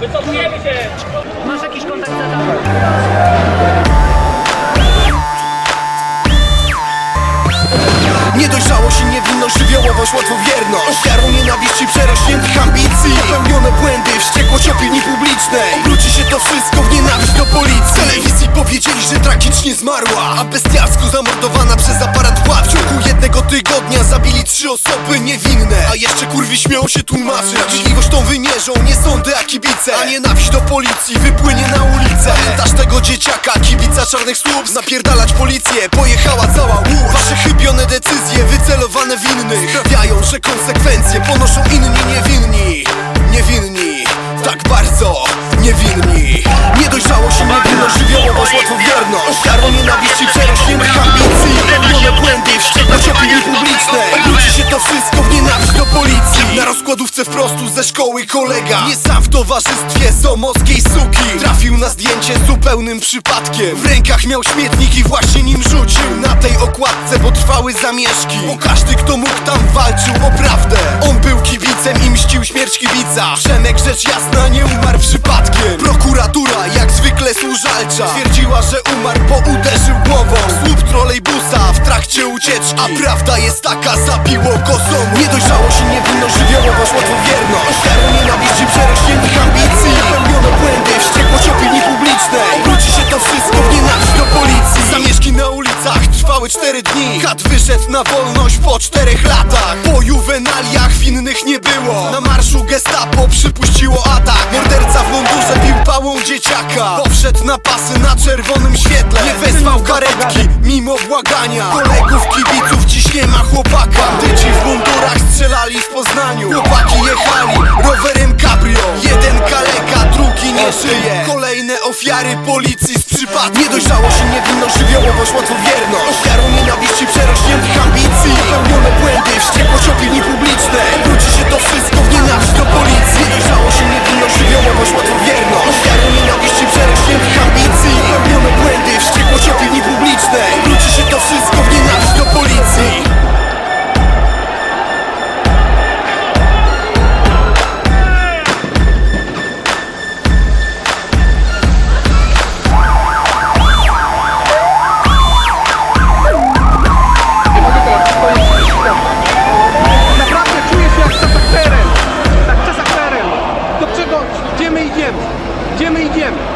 Wycofujemy się! Masz jakiś kontakt z? Niedojrzałość i niewinność, żywiołowość, łatwowierność Ofiarą nienawiści, przerośniętych ambicji Popełnione błędy, wściekłość opinii publicznej Obróci się to wszystko w nienawiść do policji W telewizji powiedzieli, że tragicznie zmarła A bestialsko zamordowana tygodnia zabili trzy osoby niewinne. A jeszcze kurwi śmią się tłumaczyć Sprawiedliwość tą wymierzą, nie sądy, a kibice. A nienawiść do policji wypłynie na ulicę. Pamiętasz tego dzieciaka, kibica czarnych słup Napierdalać policję, pojechała cała łódź. Wasze chybione decyzje, wycelowane w innych. Sprawiają, że konsekwencje ponoszą inni niewinni. Niewinni, tak bardzo niewinni. Niedojrzałość i niewinność, żywiołowość, łatwowierność Ofiarą nienawiści, przerośniętych ambicji Błędy, wściekłość opinii publicznej Obróci się to wszystko w nienawiść do policji. Na rozkładówce wprostu ze szkoły kolega. Nie sam w towarzystwie somowskiej suki. Trafił na zdjęcie zupełnym przypadkiem. W rękach miał śmietnik i właśnie nim rzucił Na tej okładce, bo trwały zamieszki. Bo każdy kto mógł tam walczył o prawdę. On był kibicem i mścił śmierć kibica. Przemek rzecz jasna nie umarł przypadkiem. Prokuratura jak zwykle służalcza Twierdziła, że umarł, bo uderzył głową. Słup trolejbusa w trakcie ucieczki A prawda jest taka, zabiło go zomu Niedojrzałość i niewinność, żywiołowość, łatwowierność Ofiarą nienawiści, przerośniętych ambicji. Pełnione błędy, wściekłość opinii publicznej. Obróci się to wszystko w nienawiść do policji. Zamieszki na ulicach trwały cztery dni. Kat wyszedł na wolność po czterech latach. Po juwenaliach winnych nie było. Na marszu gestapo przypuściło atak na pasy na czerwonym świetle. Nie wezwał karetki, mimo błagania. Kolegów, kibiców, dziś nie ma chłopaka. Bandyci w mundurach strzelali w Poznaniu. Chłopaki jechali rowerem cabrio. Jeden kaleka, drugi nie żyje. Kolejne ofiary policji z przypadku. Niedojrzałość i niewinność, żywiołowość, łatwowierność. Ofiarą nie idziemy? Gdzie my idziemy?